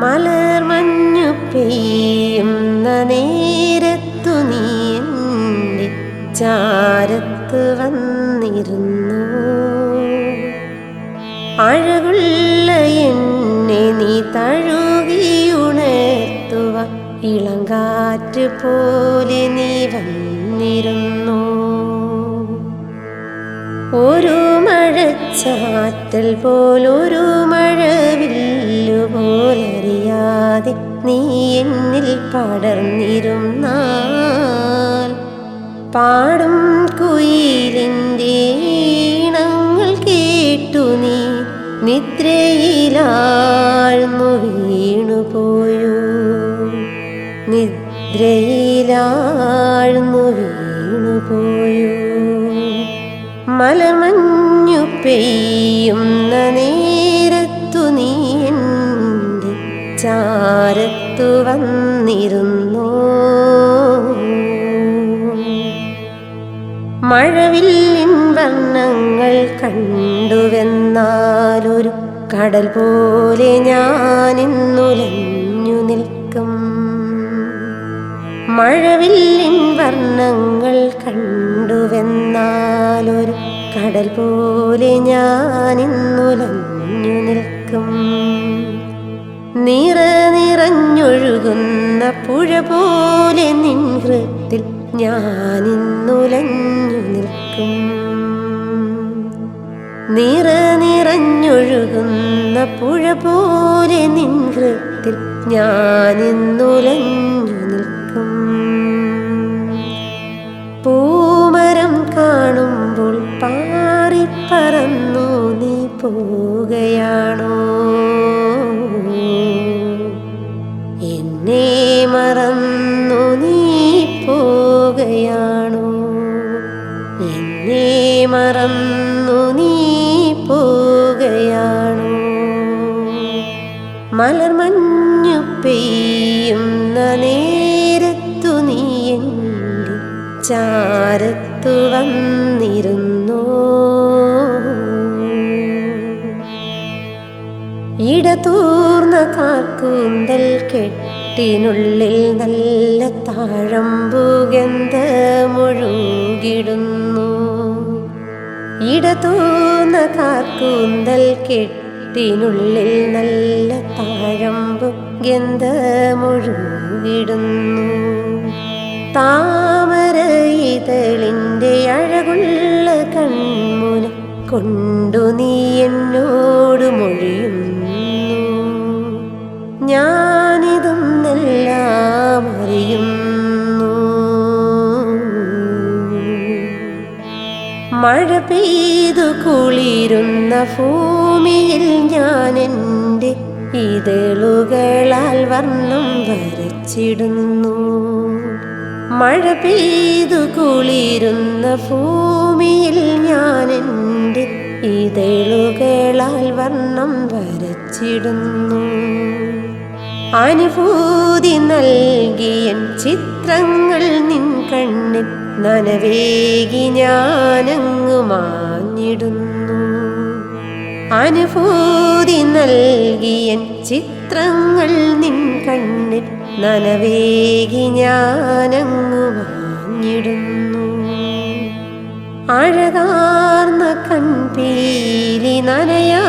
മലർമഞ്ഞു പെയ്യുന്ന നേരത്തു നീ എന്റെ ചാരത്ത് വന്നിരുന്നു. അഴകുള്ള എന്നെ നീ തഴുകിയുണർത്തുവ ഇളങ്കാറ്റ് പോലെ നീ വന്നിരുന്നു. ഒരു മഴച്ചാറ്റൽ പോലൊരു മഴവില്ലു പോലറിയാതെ നീ എന്നിൽ പടർന്നിരുന്നാൽ പാടും കുയിലിന്റെ ഈണങ്ങൾ കേട്ടു നീ നിദ്രയിലാഴ്ന്നു വീണുപോയു നിദ്രയിലാഴ്ന്നു വീണുപോയു മലമഞ്ഞു പെയ്യുന്ന നേരത്തു നീ ചാരത്തു വന്നിരുന്നു. മഴവില്ലിൻ വർണങ്ങൾ കണ്ടുവെന്നാലൊരു കടൽ പോലെ ഞാനിന്നുലഞ്ഞു നിൽക്കും. മഴവില്ലിൻ വർണങ്ങൾ കണ്ടുവെന്നാലൊരു കടൽ പോലെ ഞാനിന്നുലഞ്ഞു നിൽക്കും. നിറ നിറഞ്ഞൊഴുകുന്ന പുഴ പോലെ നിൻ ഹൃത്തിൽ ഞാനിന്നുലഞ്ഞു നിൽക്കും. നിറ നിറഞ്ഞൊഴുകുന്ന പുഴ പോലെ നിൻ ഞാനിന്നുലഞ്ഞു നിൽക്കും. പോവുകയാണോ? എന്നെ മറന്നു നീ പോവുകയാണോ? എന്നെ മറന്നു നീ പോവുകയാണോ? മലർമഞ്ഞു പെയ്യുന്ന നേരത്തു നീ എന്റെ ചാരത്തു വന്നിരുന്നു ഇടതൂർന്ന കാക്കൂന്തൽ കെട്ടിനുള്ളിൽ നല്ല താഴമ്പുഗന്ധമൊഴുകിടുന്നു ഇടതൂർന്ന കാക്കൂന്തൽ കെട്ടിനുള്ളിൽ നല്ല താഴമ്പു ഗന്ധമൊഴുകിടുന്നു താമര ഇതളിന്റെ അഴകുള്ള കൺമുന കൊണ്ടു നീ എന്നോട് ഞാനിതൊന്നെല്ലാം അറിയുന്നു. മഴ പെയ്തു കുളിരുന്ന ഭൂമിയിൽ ഞാൻ എന്റെ ഇതളുകളാൽ വർണം വരച്ചിടുന്നു. മഴ പെയ്തു കുളിരുന്ന ഭൂമിയിൽ ഞാൻ എന്റെ ഇതളുകളാൽ വർണം വരച്ചിടുന്നു. അനുഭൂതി നൽകിയൻ ചിത്രങ്ങൾ നിൻ കണ്ണിൽ നനവേകി ഞാനങ്ങു മാഞ്ഞിടുന്നു. അനുഭൂതി നൽകിയൻ ചിത്രങ്ങൾ നിൻ കണ്ണിൽ നനവേകി ഞാനങ്ങു മാഞ്ഞിടുന്നു. അഴകാർന്ന കൺപീലി നനയാതിരിക്കുവാൻ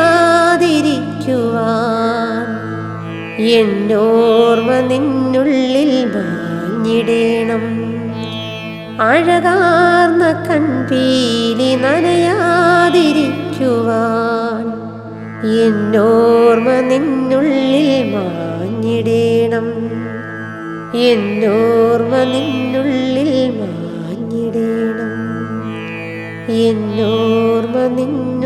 എന്നോർമ്മ നിന്നുള്ളിൽ മാഞ്ഞിടേണം അഴകാർന്ന കൺപീലി നനയാതിരിക്കുവാൻ എന്നോർമ്മ നിന്നുള്ളിൽ മാഞ്ഞിടേണം എന്നോർമ്മ നിന്നുള്ളിൽ മാഞ്ഞിടേണം എന്നോർമ്മ നിന്നുള്ളിൽ